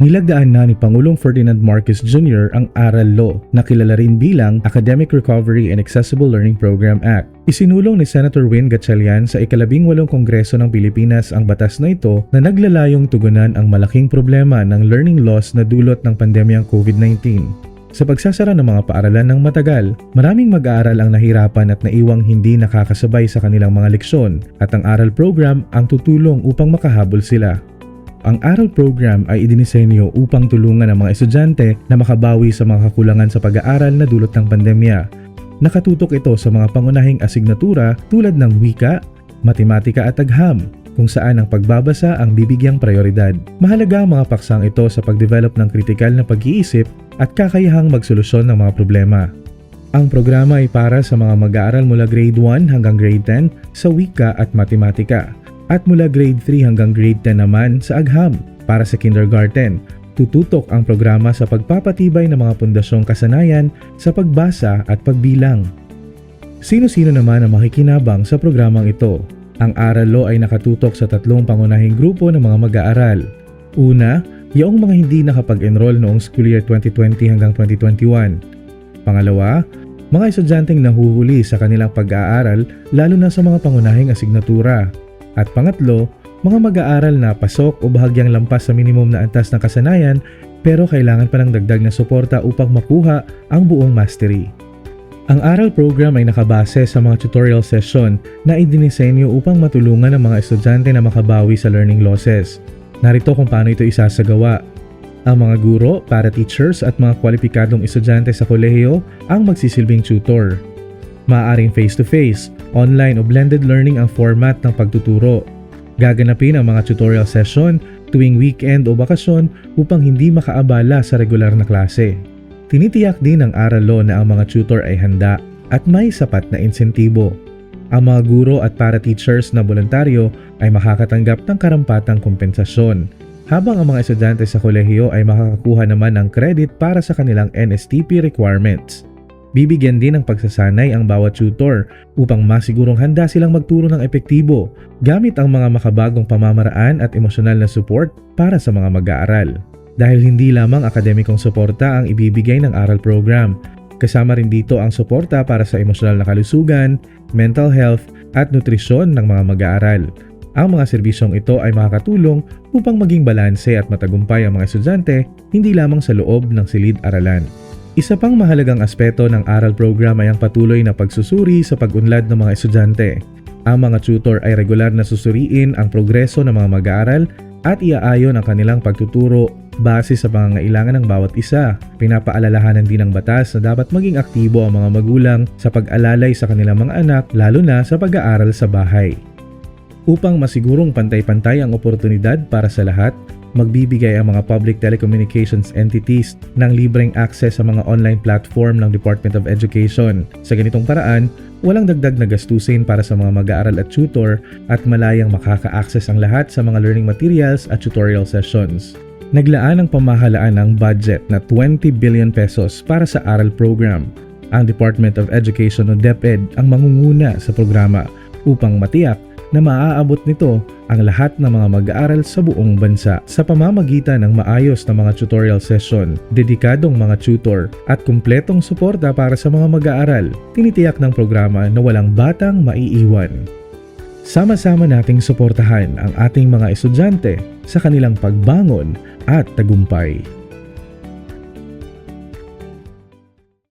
Nilagdaan na ni Pangulong Ferdinand Marcos Jr. ang Aral Law na kilala rin bilang Academic Recovery and Accessible Learning Program Act. Isinulong ni Senator Win Gatchalian sa ikalabing walong Kongreso ng Pilipinas ang batas na ito na naglalayong tugunan ang malaking problema ng learning loss na dulot ng pandemyang COVID-19. Sa pagsasara ng mga paaralan ng matagal, maraming mag-aaral ang nahirapan at naiwang hindi nakakasabay sa kanilang mga leksyon at ang aral program ang tutulong upang makahabol sila. Ang aral program ay idinisenyo upang tulungan ang mga estudyante na makabawi sa mga kakulangan sa pag-aaral na dulot ng pandemya. Nakatutok ito sa mga pangunahing asignatura tulad ng wika, matematika at agham, kung saan ang pagbabasa ang bibigyang prioridad. Mahalaga ang mga paksang ito sa pagdevelop ng kritikal na pag-iisip at kakayahang magsolusyon ng mga problema. Ang programa ay para sa mga mag-aaral mula grade 1 hanggang grade 10 sa wika at matematika at mula grade 3 hanggang grade 10 naman sa agham para sa kindergarten. Tututok ang programa sa pagpapatibay ng mga pundasyong kasanayan sa pagbasa at pagbilang. Sino-sino naman ang makikinabang sa programang ito? Ang Aral Law ay nakatutok sa tatlong pangunahing grupo ng mga mag-aaral. Una, yaong mga hindi nakapag-enroll noong school year 2020 hanggang 2021. Pangalawa, mga estudyanteng nahuhuli sa kanilang pag-aaral lalo na sa mga pangunahing asignatura. At pangatlo, mga mag-aaral na pasok o bahagyang lampas sa minimum na antas ng kasanayan pero kailangan pa ng dagdag na suporta upang makuha ang buong mastery. Ang aral program ay nakabase sa mga tutorial session na idinisenyo upang matulungan ang mga estudyante na makabawi sa learning losses. Narito kung paano ito isasagawa. Ang mga guro, para teachers at mga kwalipikadong estudyante sa kolehiyo ang magsisilbing tutor. Maaring face-to-face, online o blended learning ang format ng pagtuturo. Gaganapin ang mga tutorial session tuwing weekend o bakasyon upang hindi makaabala sa regular na klase. Tinitiyak din ng aralo na ang mga tutor ay handa at may sapat na insentibo. Ang mga guro at para-teachers na voluntaryo ay makakatanggap ng karampatang kompensasyon, habang ang mga estudyante sa kolehiyo ay makakakuha naman ng credit para sa kanilang NSTP requirements. Bibigyan din ng pagsasanay ang bawat tutor upang masigurong handa silang magturo ng epektibo gamit ang mga makabagong pamamaraan at emosyonal na support para sa mga mag-aaral. Dahil hindi lamang akademikong suporta ang ibibigay ng aral program, kasama rin dito ang suporta para sa emosyonal na kalusugan, mental health at nutrisyon ng mga mag-aaral. Ang mga serbisyong ito ay makakatulong upang maging balanse at matagumpay ang mga estudyante hindi lamang sa loob ng silid-aralan. Isa pang mahalagang aspeto ng aral program ay ang patuloy na pagsusuri sa pag-unlad ng mga estudyante. Ang mga tutor ay regular na susuriin ang progreso ng mga mag-aaral at iaayon ang kanilang pagtuturo base sa pangangailangan ng bawat isa. Pinapaalalahanan din ng batas na dapat maging aktibo ang mga magulang sa pag-alalay sa kanilang mga anak lalo na sa pag-aaral sa bahay. Upang masigurong pantay-pantay ang oportunidad para sa lahat, magbibigay ang mga public telecommunications entities ng libreng access sa mga online platform ng Department of Education. Sa ganitong paraan, walang dagdag na gastusin para sa mga mag-aaral at tutor at malayang makaka-access ang lahat sa mga learning materials at tutorial sessions. Naglaan ang pamahalaan ng budget na 20 billion pesos para sa aral program. Ang Department of Education o DepEd ang mangunguna sa programa upang matiyak na maaabot nito ang lahat ng mga mag-aaral sa buong bansa sa pamamagitan ng maayos na mga tutorial session, dedikadong mga tutor at kumpletong suporta para sa mga mag-aaral. Tinitiyak ng programa na walang batang maiiwan. Sama-sama nating suportahan ang ating mga estudyante sa kanilang pagbangon at tagumpay.